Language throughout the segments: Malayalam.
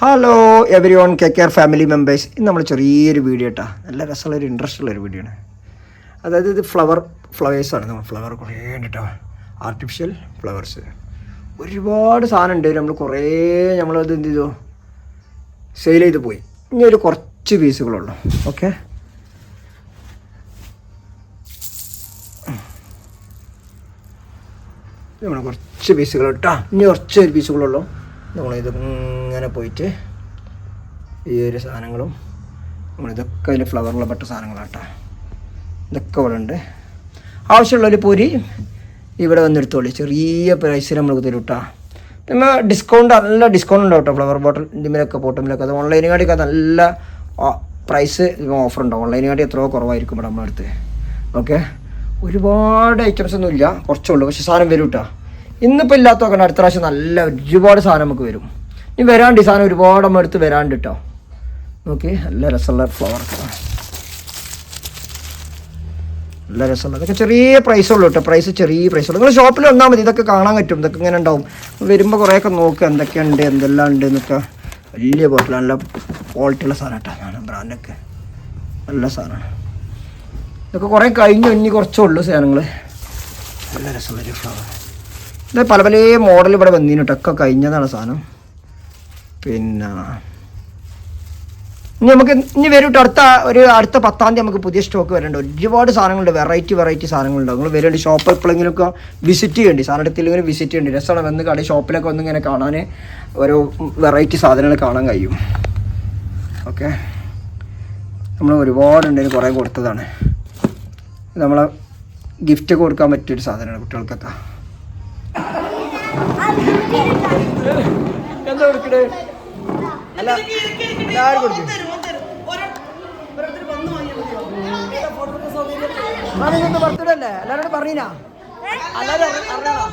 Hello everyone K care family members ഇന്ന് നമ്മൾ ചെറിയൊരു വീഡിയോ കേട്ടോ നല്ല രസമുള്ള ഒരു ഇൻട്രസ്റ്റ് ഉള്ള ഒരു വീഡിയോ ആണ് അതായത് ഇത് ഫ്ലവർ ഫ്ലവേഴ്സാണ് നമ്മൾ ഫ്ലവർ കുറേ കേട്ടോ ആർട്ടിഫിഷ്യൽ ഫ്ലവേഴ്സ് ഒരുപാട് സാധനം ഉണ്ട്. നമ്മൾ കുറേ നമ്മളത് എന്ത് ചെയ്തു? സെയിൽ ചെയ്ത് പോയി. ഇനി ഒരു കുറച്ച് പീസുകളുള്ളൂ ഓക്കെ നമ്മൾ കുറച്ച് പീസുകൾ കേട്ടോ ഇനി കുറച്ച് പീസുകളുള്ളൂ നമ്മളിത് ഇങ്ങനെ പോയിട്ട് ഈ ഒരു സാധനങ്ങളും നമ്മളിതൊക്കെ അതിൽ ഫ്ലവറുള്ള പെട്ട സാധനങ്ങളാട്ടോ. ഇതൊക്കെ ഇവിടെ ഉണ്ട്. ആവശ്യമുള്ളൊരു പൊരി ഇവിടെ വന്നെടുത്തോളി. ചെറിയ പ്രൈസിൽ നമുക്ക് തരും കേട്ടോ പിന്നെ ഡിസ്കൗണ്ട് നല്ല ഡിസ്കൗണ്ട് ഉണ്ടോ കേട്ടോ ഫ്ലവർ ബോട്ടിൽ ഇതിമേലൊക്കെ ബോട്ടമിലൊക്കെ അത് ഓൺലൈനുകാട്ടിയൊക്കെ നല്ല പ്രൈസ് ഓഫർ ഉണ്ടാവും. ഓൺലൈനുകാട്ടി എത്രയോ കുറവായിരിക്കും ഇവിടെ നമ്മുടെ അടുത്ത്. ഓക്കെ ഒരുപാട് ഐറ്റംസ് ഒന്നും ഇല്ല കുറച്ചേ ഉള്ളൂ. പക്ഷേ സാധനം വരും കേട്ടോ ഇന്നിപ്പോൾ ഇല്ലാത്ത നോക്കണം അടുത്ത പ്രാവശ്യം നല്ല ഒരുപാട് സാധനം നമുക്ക് വരും. ഇനി വരാണ്ട് ഈ സാധനം ഒരുപാട് എടുത്ത് വരാണ്ട് കേട്ടോ നോക്കി നല്ല രസമുള്ള ഫ്ലവർ നല്ല രസമുള്ള ഇതൊക്കെ ചെറിയ പ്രൈസ് ഉള്ളൂ കേട്ടോ പ്രൈസ് ചെറിയ പ്രൈസ് ഉള്ളൂ. നിങ്ങൾ ഷോപ്പിൽ വന്നാൽ മതി ഇതൊക്കെ കാണാൻ പറ്റും ഇതൊക്കെ ഇങ്ങനെ ഉണ്ടാവും. വരുമ്പോൾ കുറേയൊക്കെ നോക്കുക എന്തൊക്കെയുണ്ട് എന്തെല്ലാം ഉണ്ട് എന്നൊക്കെ. വലിയ ബോട്ടിൽ നല്ല ക്വാളിറ്റി ഉള്ള സാധനം കേട്ടോ ബ്രാൻഡൊക്കെ നല്ല സാധനമാണ്. ഇതൊക്കെ കുറേ കഴിഞ്ഞു ഇനി കുറച്ചേ ഉള്ളൂ സാധനങ്ങൾ നല്ല രസമുള്ളൊരു ഫ്ലവർ ഇത് പല പല മോഡൽ ഇവിടെ വന്നിന് ഒക്കെ കഴിഞ്ഞതാണ് സാധനം. പിന്നെ. ഇനി നമുക്ക് ഇനി വരും കേട്ടോ അടുത്ത ഒരു അടുത്ത പത്താം തീയതി നമുക്ക് പുതിയ സ്റ്റോക്ക് വരേണ്ട. ഒരുപാട് സാധനങ്ങളുണ്ട്. വെറൈറ്റി വെറൈറ്റി സാധനങ്ങളുണ്ട്. നിങ്ങൾ വരുന്നുണ്ട് ഷോപ്പ് എപ്പോഴെങ്കിലുമൊക്കെ വിസിറ്റ് ചെയ്യേണ്ടി. സാധനം ഇങ്ങനെ വിസിറ്റ് ചെയ്യേണ്ടി. രസമാണ്. വന്ന് കടയിൽ ഷോപ്പിലൊക്കെ വന്ന് ഇങ്ങനെ കാണാൻ ഓരോ വെറൈറ്റി സാധനങ്ങൾ കാണാൻ കഴിയും. ഓക്കെ നമ്മൾ ഒരുപാടുണ്ടതിന് കുറേ കൊടുത്തതാണ്. നമ്മളെ ഗിഫ്റ്റ് കൊടുക്കാൻ പറ്റിയൊരു സാധനമാണ് കുട്ടികൾക്കൊക്കെ. എന്താ കൊടുക്കണേ? അല്ല എല്ലാവരും കൊടുക്കും ഇന്നത്തെ ബർത്ത്ഡേ അല്ലേ? എല്ലാവരോടും പറഞ്ഞീനാ? എല്ലാവരും അറി- അറിയണോ.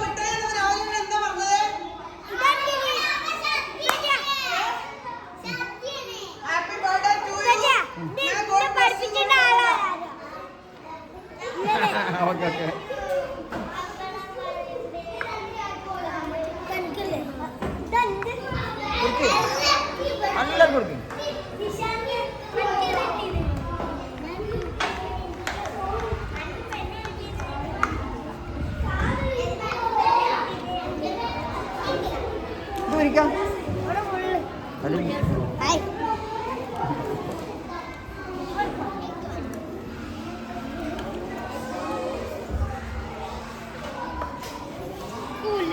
ഓക്കെ ഓക്കെ കൊടുക്ക് എല്ലാവരും കൊടുക്കും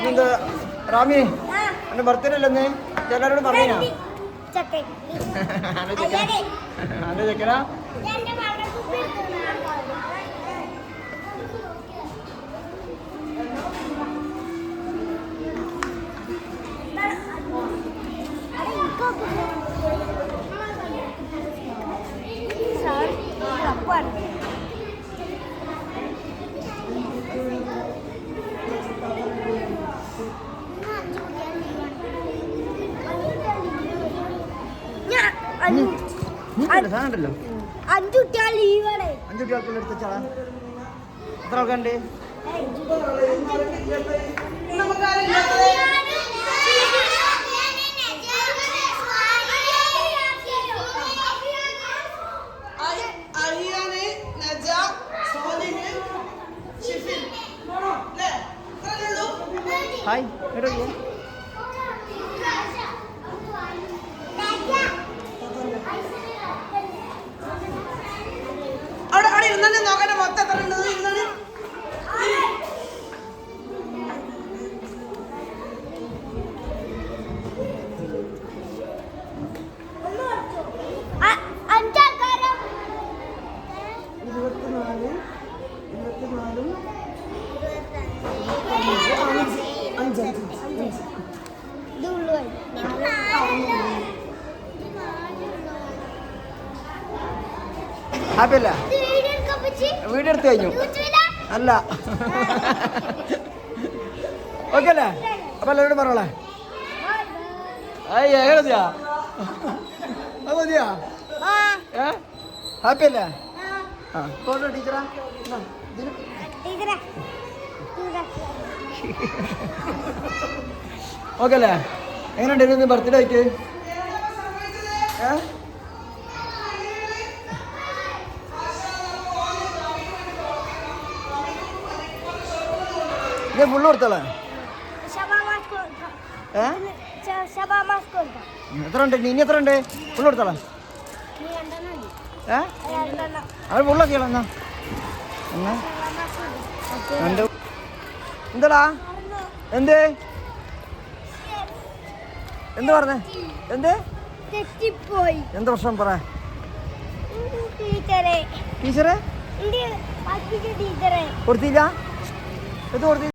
എന്താ റാമി എന്റെ ബർത്ത്ഡേ അല്ലെന്ന് എല്ലാവരോടും പറഞ്ഞാ അന്റെ ചെക്കനാ? നീ സാധനം ഉണ്ടല്ലോ അഞ്ചു കുട്ടികൾ കുട്ടികൾക്കുള്ള എടുത്താളാ എത്ര ഇത്രയല്ലേ ഉള്ളൂ ഹായ് എവിടെ അവിടെ അവിടെ ഇരുന്നെ നോക്കട്ടെ മൊത്തം എത്ര ഉള്ളത് ഇരുന്നത് ഇരുപത്തിനാല് ഇരുപത്തിനാലും ഹാപ്പി അല്ല വീഡിയോ എടുത്ത് കഴിഞ്ഞു. അല്ല. ഓക്കെ അല്ലേ അപ്പൊ എല്ലാവരോടും പറഞ്ഞോളെ. അയ്യ മതിയാ അത് മതിയാ? ഏ? ഹാപ്പി അല്ലേ? ആ. ടീച്ചറാ? ഓക്കെ അല്ലേ എങ്ങനെയുണ്ടായിരുന്നു ബർത്ത്ഡേ ആയിട്ട് ഏ? ഞാൻ ഫുള്ള് കൊടുത്തോളാം. എത്ര ഉണ്ട് ഇനി എത്ര ഉണ്ട് ഫുള്ള് കൊടുത്തോളാം. ഏ? അത് ഫുള്ളൊക്കെ എന്നാ? എന്നാ? എന്താടാ. എന്ത്? എന്ത് പറഞ്ഞേ? എന്ത്? തെറ്റിപ്പോയി. എന്ത് പ്രശ്നം പറ. ടീച്ചറെ. ടീച്ചറെ. കൊടുത്തില്ല? എന്ത് കൊടുത്തി